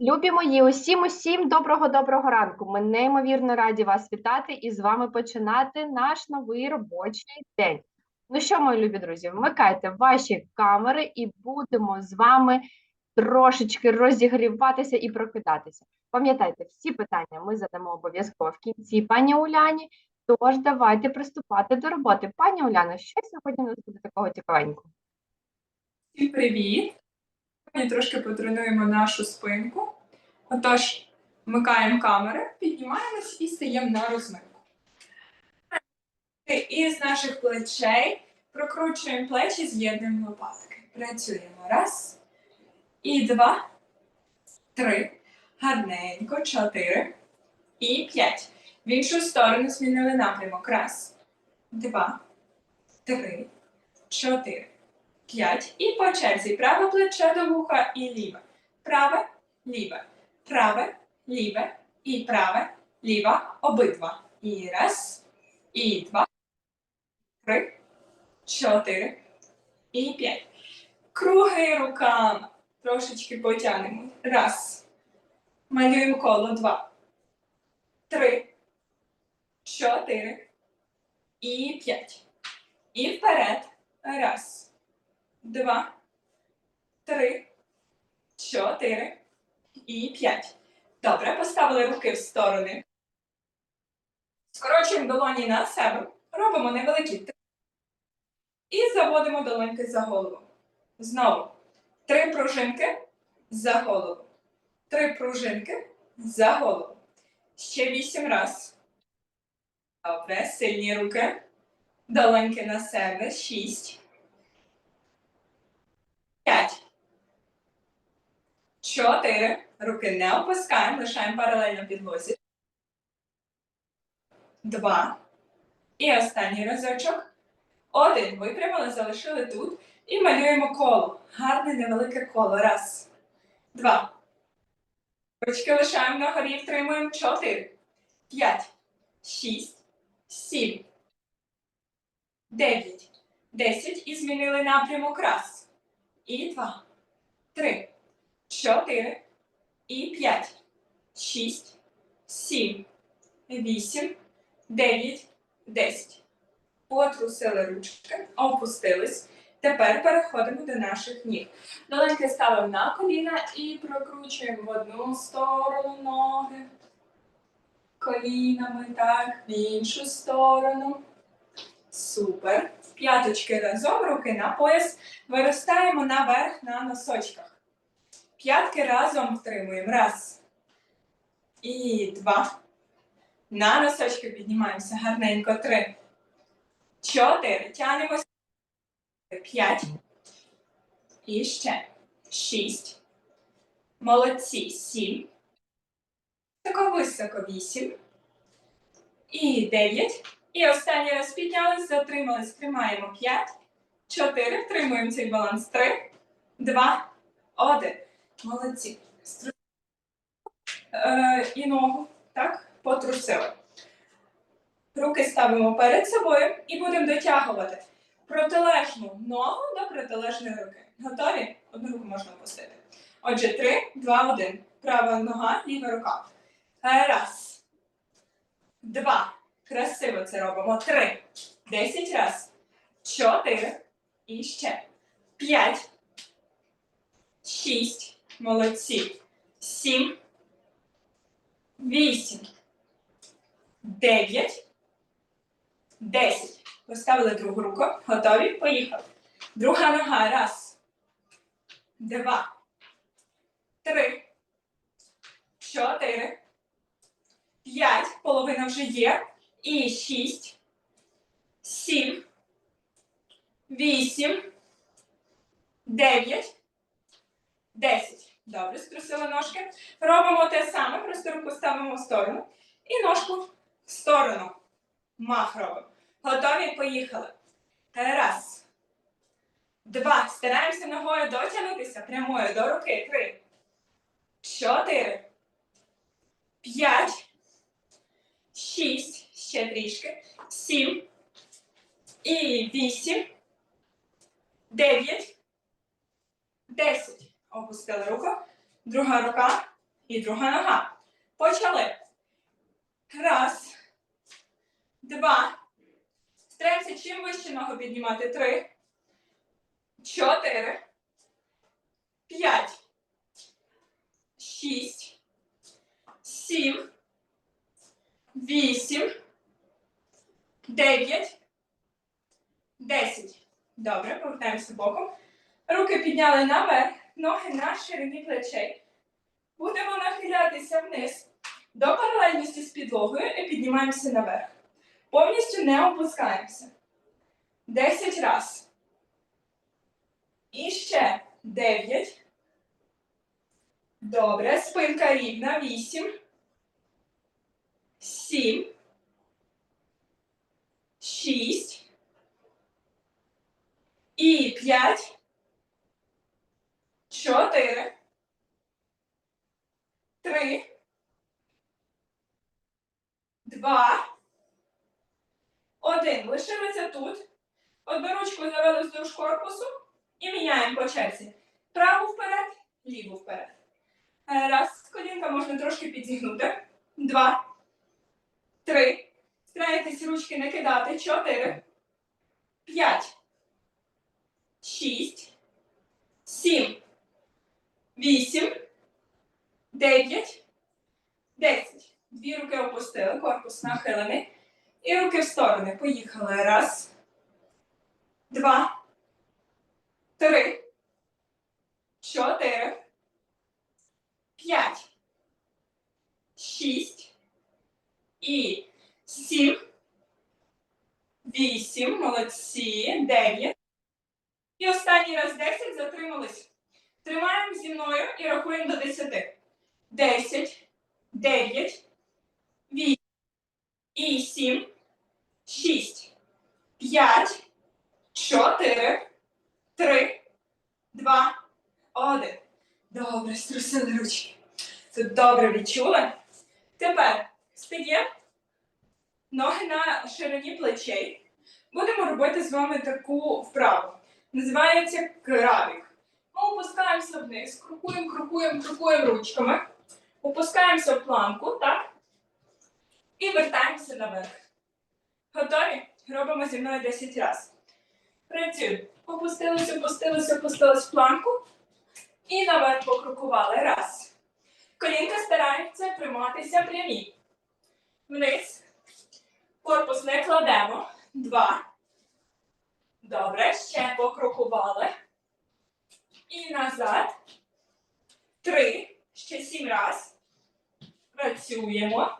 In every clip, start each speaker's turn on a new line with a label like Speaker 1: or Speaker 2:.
Speaker 1: Любі мої, усім усім доброго доброго ранку. Ми неймовірно раді вас вітати і з вами починати наш новий робочий день. Ну що, мої любі друзі, вмикайте ваші камери і будемо з вами трошечки розігріватися і прокидатися. Пам'ятайте, всі питання ми задамо обов'язково в кінці пані Уляні. Тож давайте приступати до роботи. Пані Уляно, що сьогодні у нас буде такого цікавенького?
Speaker 2: Всім привіт! Сьогодні трошки потренуємо нашу спинку. Отож, вмикаємо камери, піднімаємось і стаємо на розминку. І з наших плечей прокручуємо плечі, з'єднуємо лопатки. Працюємо. Раз. І два. Три. Гарненько. Чотири. І п'ять. В іншу сторону змінили напрямок. Раз. Два. Три. Чотири. П'ять. І по черзі праве плече до вуха і ліве. Праве, ліве, праве, ліве і праве, ліве, обидва. І раз, і два, три, чотири і п'ять. Круги руками. Трошечки потягнемо. Раз. Малюємо коло. Два. Три. Чотири. І п'ять. І вперед. Раз два, три, чотири і п'ять. Добре, поставили руки в сторони. Скорочуємо долоні на себе. Робимо невеликі три. І заводимо долоньки за голову. Знову. Три пружинки за голову. Три пружинки за голову. Ще вісім раз. Добре, сильні руки. Долоньки на себе. Шість. П'ять. Чотири. Руки не опускаємо, лишаємо паралельно підлозі. Два. І останній разочок. Один. Випрямили, залишили тут. І малюємо коло. Гарне невелике коло. Раз. Два. Ручки лишаємо на горі, втримуємо. Чотири. П'ять. Шість. Сім. Дев'ять. Десять. І змінили напрямок. Раз. І два, 4 і 5, 6, 7, 8, 9, 10. Потрусили ручки, опустились. Тепер переходимо до наших ніг. Долоньки ставимо на коліна і прокручуємо в одну сторону ноги. Колінами, так, в іншу сторону. Супер. П'яточки разом, руки на пояс. Виростаємо наверх на носочках. П'ятки разом втримуємо. Раз. І два. На носочки піднімаємося. Гарненько. Три. Чотири. Тянемося. П'ять. І ще. Шість. Молодці. Сім. Високо, високо. Вісім. І дев'ять. І останній раз піднялись, затримались, тримаємо 5, 4, втримуємо цей баланс. 3, 2, 1. Молодці. Е, і ногу, так, потрусили. Руки ставимо перед собою і будемо дотягувати протилежну ногу до протилежної руки. Готові? Одну руку можна опустити. Отже, 3, 2, 1. Права нога, ліва рука. Е, раз. Два. Красиво це робимо. Три. Десять раз. Чотири. І ще. П'ять. Шість. Молодці. Сім. Вісім. Дев'ять. Десять. Поставили другу руку. Готові? Поїхали. Друга нога. Раз. Два. Три. Чотири. П'ять. Половина вже є. І шість, сім, вісім, дев'ять, десять. Добре, струсили ножки. Робимо те саме, просто руку ставимо в сторону. І ножку в сторону. Мах робимо. Готові? Поїхали. Раз. Два. Стараємося ногою дотягнутися прямою до руки. Три. Чотири. П'ять. Шість ще трішки. Сім. І вісім. Дев'ять. Десять. Опустили руку. Друга рука. І друга нога. Почали. Раз. Два. Стараємося чим вище ногу піднімати. Три. Чотири. П'ять. Шість. Сім. Вісім. Дев'ять. Десять. Добре, повертаємося боком. Руки підняли наверх, ноги на ширині плечей. Будемо нахилятися вниз до паралельності з підлогою і піднімаємося наверх. Повністю не опускаємося. Десять раз. І ще дев'ять. Добре. Спинка рівна. Вісім. Сім. Шість. І п'ять. Чотири. Три. Два. Один. Лишилися тут. Одну ручку завели вздовж корпусу і міняємо по черзі. Праву вперед, ліву вперед. Е, Раз. Колінка можна трошки підзігнути. Два. Три. Старайтесь ручки не кидати. Чотири. П'ять. Шість. Сім. Вісім. Дев'ять. Десять. Дві руки опустили, корпус нахилений. І руки в сторони. Поїхали. Раз. Два. Три. Чотири. П'ять. Шість. І сім. Вісім. Молодці. Дев'ять. І останній раз десять. Затримались. Тримаємо зі мною і рахуємо до десяти. Десять. Дев'ять. Вісім. І сім. Шість. П'ять. Чотири. Три. Два. Один. Добре, струсили ручки. Тут добре відчули. Тепер стаємо. Ноги на ширині плечей. Будемо робити з вами таку вправу. Називається крабик. Ми опускаємося вниз, крокуємо, крокуємо, крокуємо ручками. Опускаємося в планку, так? І вертаємося наверх. Готові? Робимо зі мною 10 разів. Працюємо. Опустилися, опустилися, опустились в планку. І наверх покрокували. Раз. Колінка стараються триматися прямі. Вниз. Корпус не кладемо. Два. Добре. Ще покрокували. І назад. Три. Ще сім раз. Працюємо.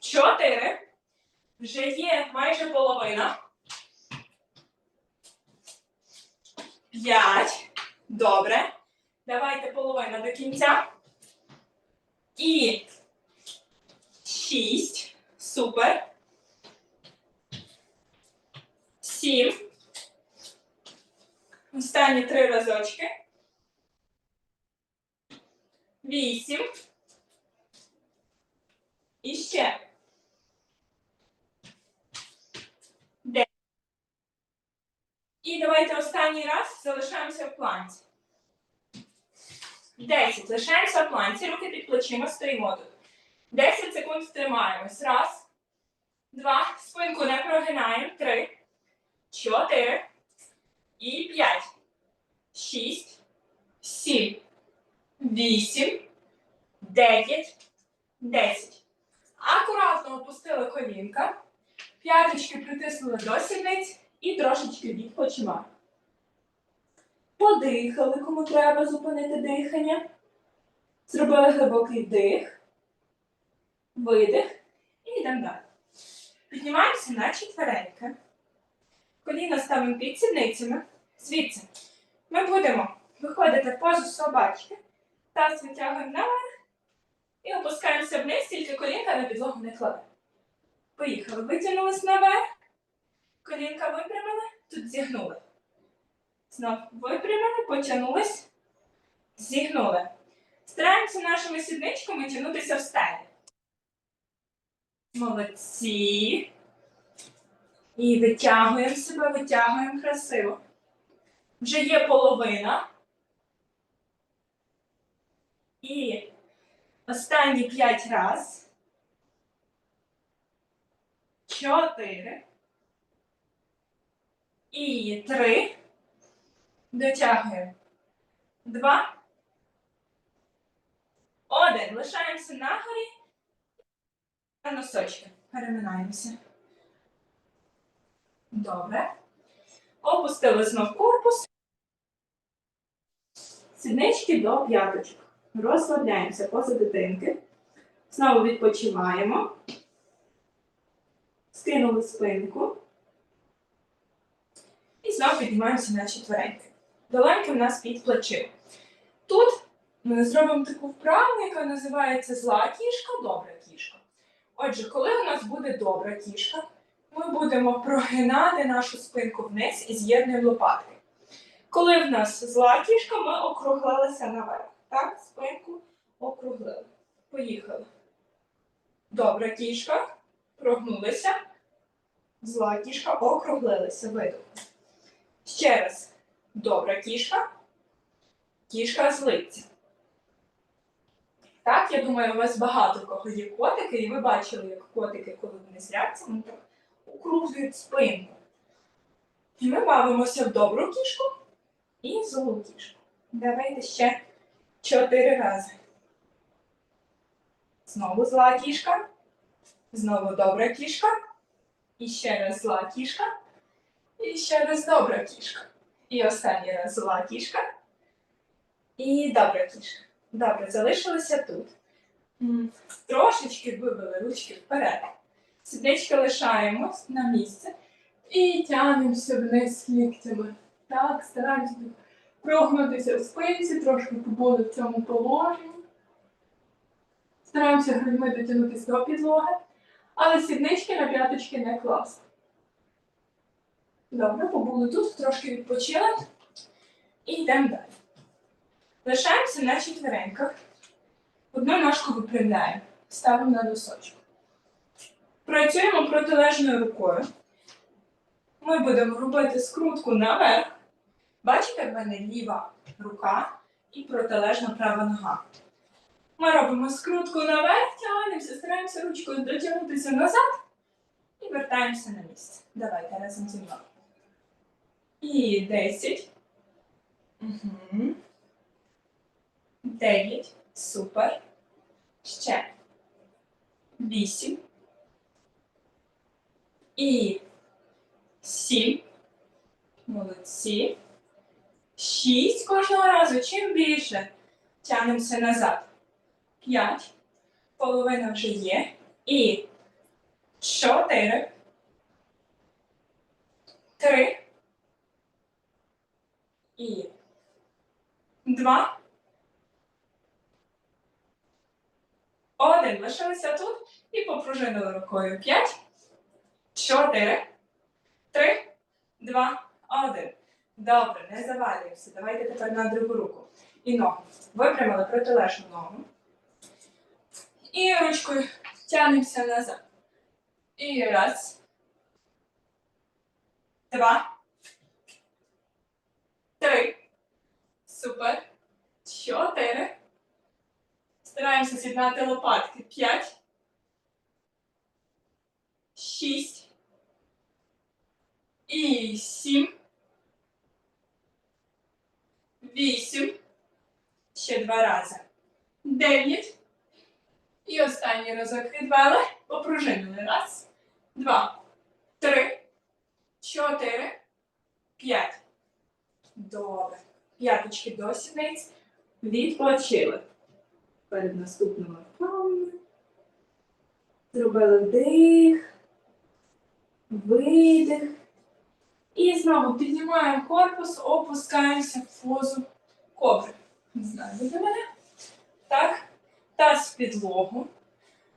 Speaker 2: Чотири. Вже є майже половина. П'ять. Добре. Давайте половина до кінця. І шість. Супер. Сім. Останні три разочки. Вісім. І ще. Дев'ять. І давайте останній раз залишаємося в планці. Десять. Лишаємося в планці. Руки під плечима стоїмо тут. Десять секунд тримаємось. Раз. Два. Спинку не прогинаємо. Три. Чотири. І п'ять. Шість. Сім. Вісім. Дев'ять. Десять. Акуратно опустили колінка. П'яточки притиснули до сідниць і трошечки відпочиваємо. Подихали, кому треба зупинити дихання. Зробили глибокий вдих, видих і йдемо далі. Піднімаємося на четвереньки. Коліна ставимо під сідницями. Звідси ми будемо виходити в позу собачки. Таз витягуємо наверх і опускаємося вниз, тільки колінка на підлогу не кладе. Поїхали. Витягнулись наверх. Колінка випрямили, тут зігнули. Знов випрямили, потягнулись, зігнули. Стараємося нашими сідничками тягнутися в стелі. Молодці. І витягуємо себе, витягуємо красиво. Вже є половина. І останні п'ять раз. Чотири. І три. Дотягуємо. Два. Один. Лишаємося на горі. На носочки. Переминаємося. Добре. Опустили знов корпус. Сіднички до п'яточок. Розслабляємося поза дитинки. Знову відпочиваємо. Скинули спинку. І знову піднімаємося на четвереньки. Долоньки в нас під плечима. Тут ми зробимо таку вправу, яка називається зла кішка, добра кішка. Отже, коли у нас буде добра кішка, ми будемо прогинати нашу спинку вниз і з'єднуємо лопатки. Коли в нас зла кішка, ми округлилися наверх. Так, спинку округлили. Поїхали. Добра кішка, прогнулися. Зла кішка, округлилися, видохли. Ще раз. Добра кішка. Кішка злиться. Так, я думаю, у вас багато кого є котики, і ви бачили, як котики, коли вони зляться, вони так округлюють спинку. І ми бавимося в добру кішку і в злу кішку. Давайте ще чотири рази. Знову зла кішка. Знову добра кішка. І ще раз зла кішка. І ще раз добра кішка. І останній раз зла кішка. І добра кішка. Добре, залишилися тут. Трошечки вивели ручки вперед. Сіднички лишаємо на місце. І тягнемося вниз ліктями. Так, стараємося прогнутися в спинці, трошки побули в цьому положенні. Стараємося грудьми дотягнутися до підлоги, але сіднички на п'яточки не класти. Добре, побули тут, трошки відпочили. І йдемо далі. Лишаємося на четвереньках. Одну ножку випрямляємо, ставимо на носочок. Працюємо протилежною рукою. Ми будемо робити скрутку наверх. Бачите, в мене ліва рука і протилежна права нога. Ми робимо скрутку наверх, тягнемося, стараємося ручкою дотягнутися назад і вертаємося на місце. Давайте разом зі мною. І 10. Угу. 9. Супер. Ще. 8. І 7. Молодці. 6 кожного разу. Чим більше тягнемося назад. 5. Половина вже є. І 4. 3. І 2. Один. Лишилися тут і попружинили рукою. П'ять, чотири, три, два, один. Добре, не завалюємося. Давайте тепер на другу руку. І ногу. Випрямили протилежну ногу. І ручкою тягнемося назад. І раз. Два. Три. Супер. Чотири. Стараємося з'єднати лопатки. П'ять. Шість. І сім. Вісім. Ще два рази. Дев'ять. І останній разок відвели. Попружинили. Раз, два, три, чотири, п'ять. Добре. П'яточки до сідниць. Відпочили перед наступними вправами. Зробили вдих, видих. І знову піднімаємо корпус, опускаємося в позу кобри. Не знаю, мене. Так. Таз в підлогу.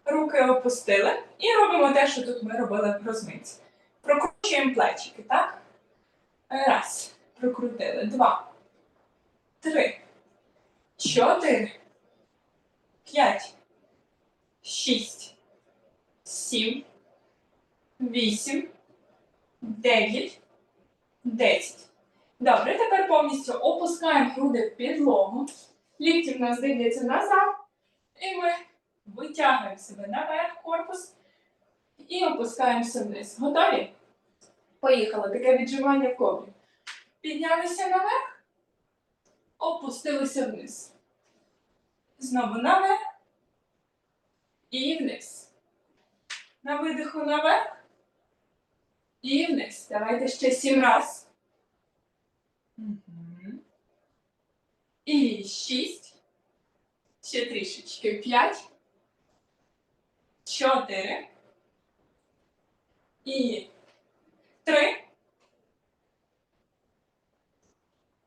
Speaker 2: Руки опустили. І робимо те, що тут ми робили в розминці. Прокручуємо плечики, так? Раз. Прокрутили. Два. Три. Чотири п'ять, шість, сім, вісім, дев'ять, десять. Добре, тепер повністю опускаємо груди в підлогу. Лікті в нас дивляться назад. І ми витягуємо себе наверх корпус і опускаємося вниз. Готові? Поїхали. Таке віджимання в кобрі. Піднялися наверх, опустилися вниз. Знову наверх і вниз. На видиху наверх і вниз. Давайте ще сім раз. Мгм. І шість. Ще трішечки. П'ять. Чотири. І три.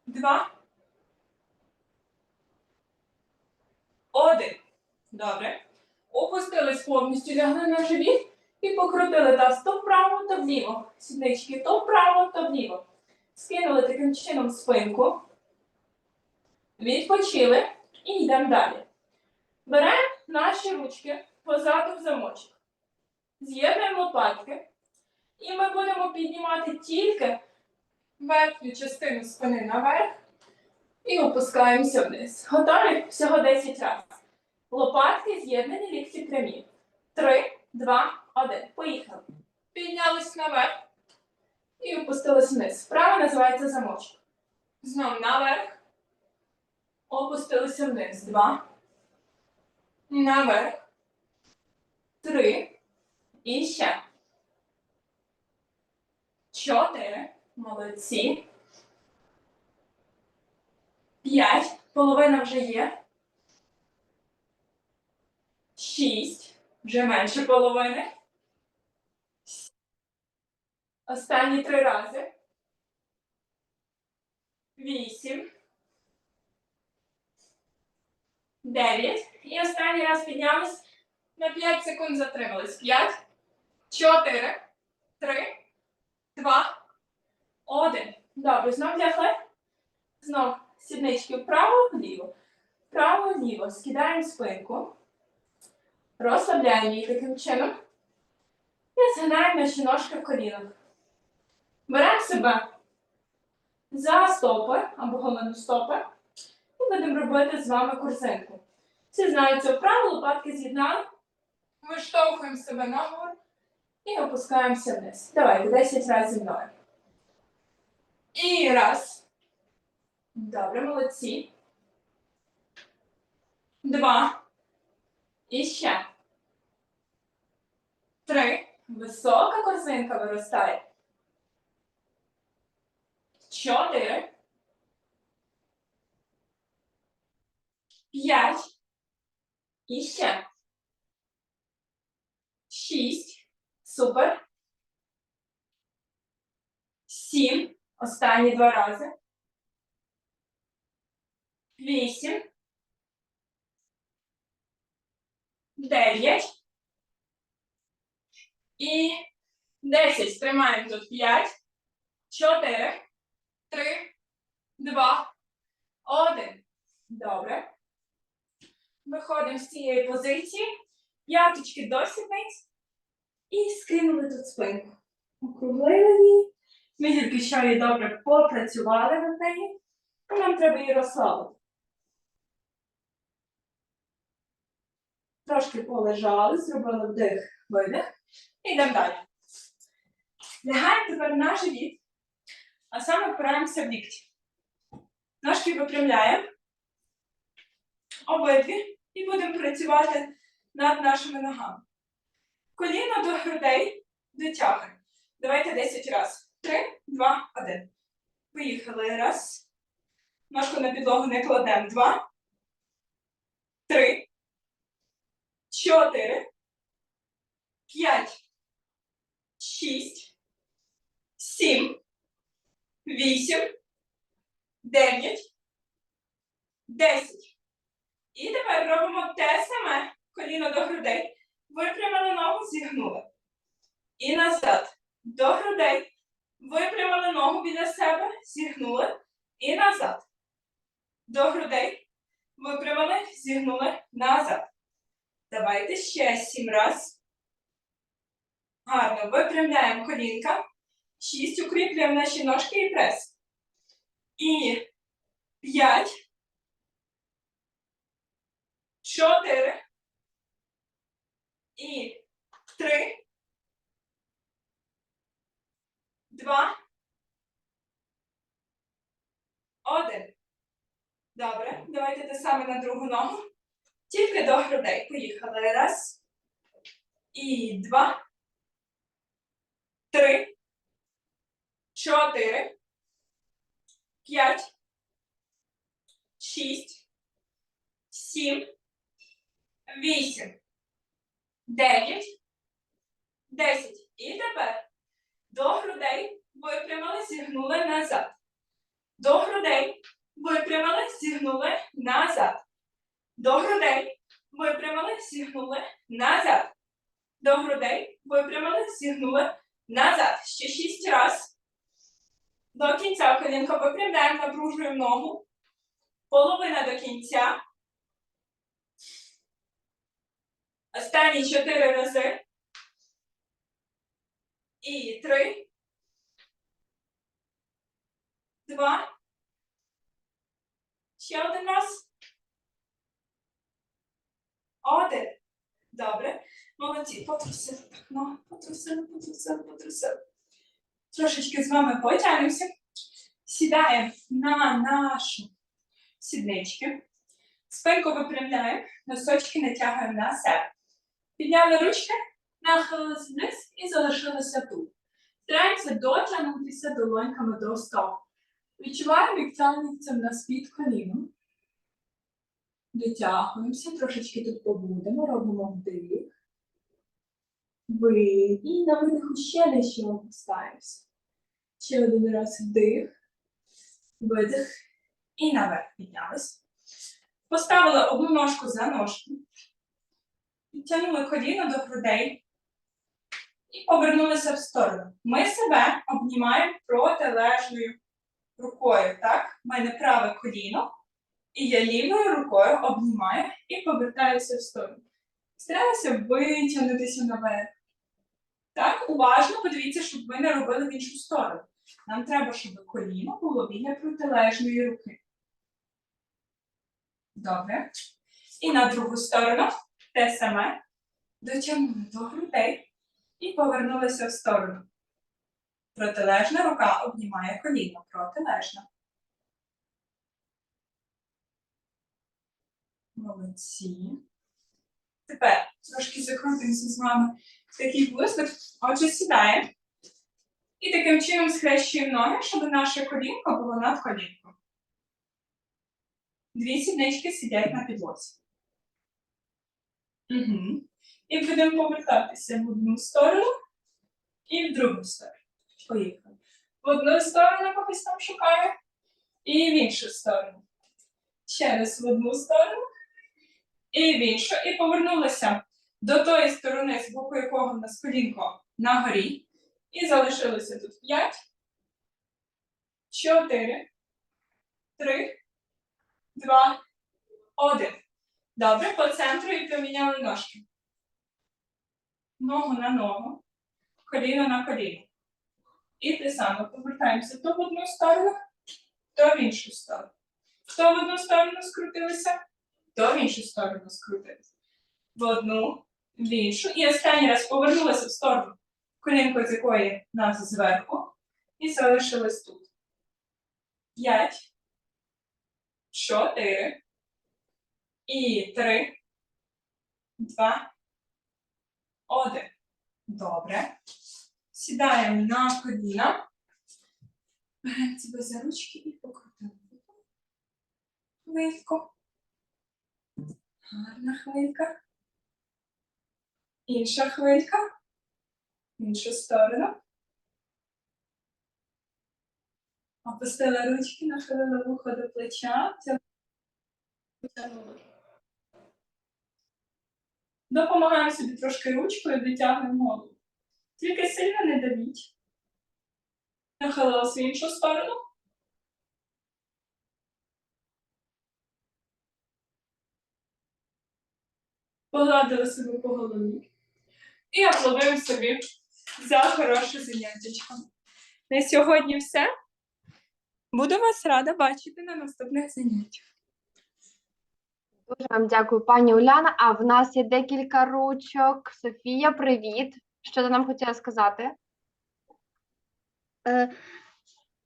Speaker 2: Два. Один. Добре. Опустились повністю, лягли на живіт і покрутили таз то вправо, то вліво. Сіднички то вправо, то вліво. Скинули таким чином спинку. Відпочили і йдемо далі. Беремо наші ручки позаду в замочок. З'єднуємо лопатки. І ми будемо піднімати тільки верхню частину спини наверх і опускаємося вниз. Готові? Всього 10 разів. Лопатки з'єднані лікті прямі. 3, 2, 1. Поїхали. Піднялись наверх і опустились вниз. Вправо називається замочок. Знову наверх. Опустилися вниз. Два. Наверх. Три. І ще. Чотири. Молодці. П'ять. Половина вже є. Шість. Вже менше половини. Останні три рази. Вісім. Дев'ять. І останній раз піднялись. На 5 секунд затримались. П'ять. Чотири. Три. Два. Один. Добре, знов лягли. Знов сіднички вправо, вліво. Вправо, вліво. Скидаємо спинку. Розслабляємо її таким чином. І згинаємо наші ножки в колінах. Беремо себе за стопи або голину стопи. І будемо робити з вами корзинку. Всі знають це вправо, лопатки з'єднали. Виштовхуємо себе нагору і опускаємося вниз. Давайте 10 разів зі мною. І раз. Добре, молодці. Два. І ще. Три. Висока корзинка виростає. Чотири. П'ять. І ще. Шість. Супер. Сім. Останні два рази. Вісім. Дев'ять. І десять. Тримаємо тут п'ять. Чотири. Три. Два. Один. Добре. Виходимо з цієї позиції. П'яточки до сідниць. І скинули тут спинку. Округлили її. Ми тільки що її добре попрацювали над нею. І нам треба її розслабити. Трошки полежали, зробили вдих, видих. І йдемо далі. Лягаємо тепер на живіт, а саме впираємося в лікті. Ножки випрямляємо. Обидві. І будемо працювати над нашими ногами. Коліно до грудей дотягуємо. Давайте 10 разів. 3, 2, 1. Поїхали. Раз. Ножку на підлогу не кладемо. Два. Три. Чотири. П'ять. Шість. Сім. Вісім. Дев'ять. Десять. І тепер робимо те саме. Коліно до грудей. Випрямили ногу, зігнули. І назад. До грудей. Випрямили ногу біля себе, зігнули. І назад. До грудей. Випрямили, зігнули назад. Давайте ще сім раз. Гарно. Випрямляємо колінка. Шість. Укріплюємо наші ножки і прес. І п'ять. чотири. І три. Два. Один. Добре. Давайте те саме на другу ногу. Тільки до грудей. Поїхали. Раз. І два. Три. Чотири. П'ять. Шість. Сім. Вісім. Дев'ять. Десять. І тепер до грудей випрямили, зігнули назад. До грудей випрямили, зігнули назад. До грудей випрямили, зігнули назад. До грудей випрямили, зігнули назад. Ще шість раз. До кінця колінка випрямляємо, напружуємо ногу. Половина до кінця. Останні чотири рази. І три. Два. Ще один раз. Один. Добре. Молодці. Потрусили так. Ну, потрусили, потрусили, потрусили. Трошечки з вами потягнемося. Сідаємо на нашу сіднички. Спинку випрямляємо, носочки натягуємо на себе. Підняли ручки, нахилилися вниз і залишилися тут. Стараємося дотягнутися долоньками до стоп. Відчуваємо, як тягнеться в нас під коліном. Дотягуємося, трошечки тут побудемо, робимо вдих. Видих. І на видиху ще дещо опускаємося. Ще один раз вдих. Видих. І наверх піднялись. Поставили одну ножку за ножку. Підтягнули коліно до грудей. І повернулися в сторону. Ми себе обнімаємо протилежною рукою. Так? У мене праве коліно. І я лівою рукою обнімаю і повертаюся в сторону. Стараюся витягнутися наверх. Так, уважно подивіться, щоб ви не робили в іншу сторону. Нам треба, щоб коліно було біля протилежної руки. Добре. І на другу сторону те саме. Дотягнули до грудей і повернулися в сторону. Протилежна рука обнімає коліно. Протилежна. Молодці. Тепер трошки закрутимося з вами в такий вислик. Отже, сідаємо. І таким чином схрещуємо ноги, щоб наше колінко було над колінком. Дві сіднички сидять на підлозі. Угу. І будемо повертатися в одну сторону і в другу сторону. Поїхали. В одну сторону когось там шукаю, і в іншу сторону. Ще раз в одну сторону і в іншу. І повернулися до тої сторони, з боку якого в нас колінко на горі. І залишилося тут 5, 4, 3, 2, 1. Добре, по центру і поміняли ножки. Ногу на ногу, коліно на коліно. І те саме повертаємося то в одну сторону, то в іншу сторону. То в одну сторону скрутилися, то в іншу сторону скрутилися. В одну, в іншу. І останній раз повернулися в сторону, колінко з якої нас зверху, і залишились тут. П'ять, чотири, і три, два, один. Добре. Сідаємо на коліна. Беремо себе за ручки і покрутимо. Хвильку. Гарна хвилька. Інша хвилька. Іншу сторону. Опустила ручки, нахилила вухо до плеча. Допомагаємо собі трошки ручкою, дотягнемо голову. Тільки сильно не давіть. Нахилилась в іншу сторону. Погладили себе по голові. І аплодуємо собі за хороше заняттячко. На сьогодні все. Буду вас рада бачити на наступних заняттях.
Speaker 1: Дуже вам дякую, пані Уляна. А в нас є декілька ручок. Софія, привіт. Що ти нам хотіла сказати?
Speaker 3: Е,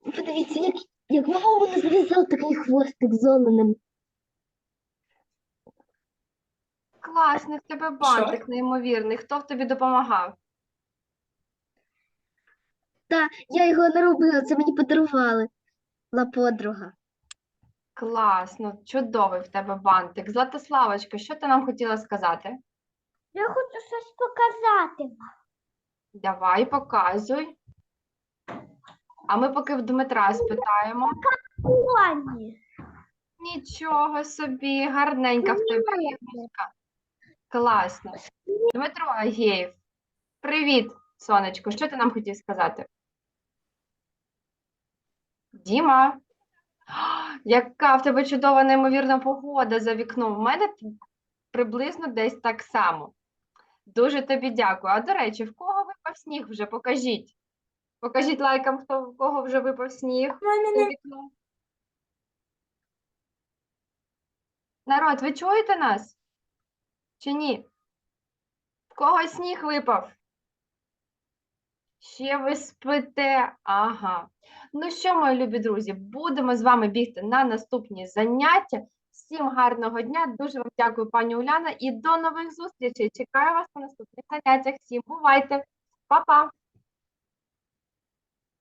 Speaker 3: подивіться, як, як мама мене зв'язав такий хвостик зеленим.
Speaker 1: Класний в тебе бантик, неймовірний. Хто в тобі допомагав?
Speaker 3: Та я його не робила, це мені подарували. Ла подруга.
Speaker 1: Класно, чудовий в тебе бантик. Златославочка, що ти нам хотіла сказати?
Speaker 3: Я хочу щось показати.
Speaker 1: Давай, показуй. А ми поки в Дмитра спитаємо.
Speaker 3: Коні.
Speaker 1: Нічого собі, гарненька в тебе іграшка. Класно. Дмитро Агєєв, привіт, сонечко. Що ти нам хотів сказати? Діма, яка в тебе чудова, неймовірна погода за вікном. У мене приблизно десь так само. Дуже тобі дякую. А до речі, в кого випав сніг вже? Покажіть. Покажіть лайкам, хто в кого вже випав сніг у вікно. Народ, ви чуєте нас? Чи ні? В кого сніг випав? Ще ви спите? Ага. Ну що, мої любі друзі, будемо з вами бігти на наступні заняття. Всім гарного дня. Дуже вам дякую, пані Уляна, і до нових зустрічей. Чекаю вас на наступних заняттях. Всім бувайте. Па-па!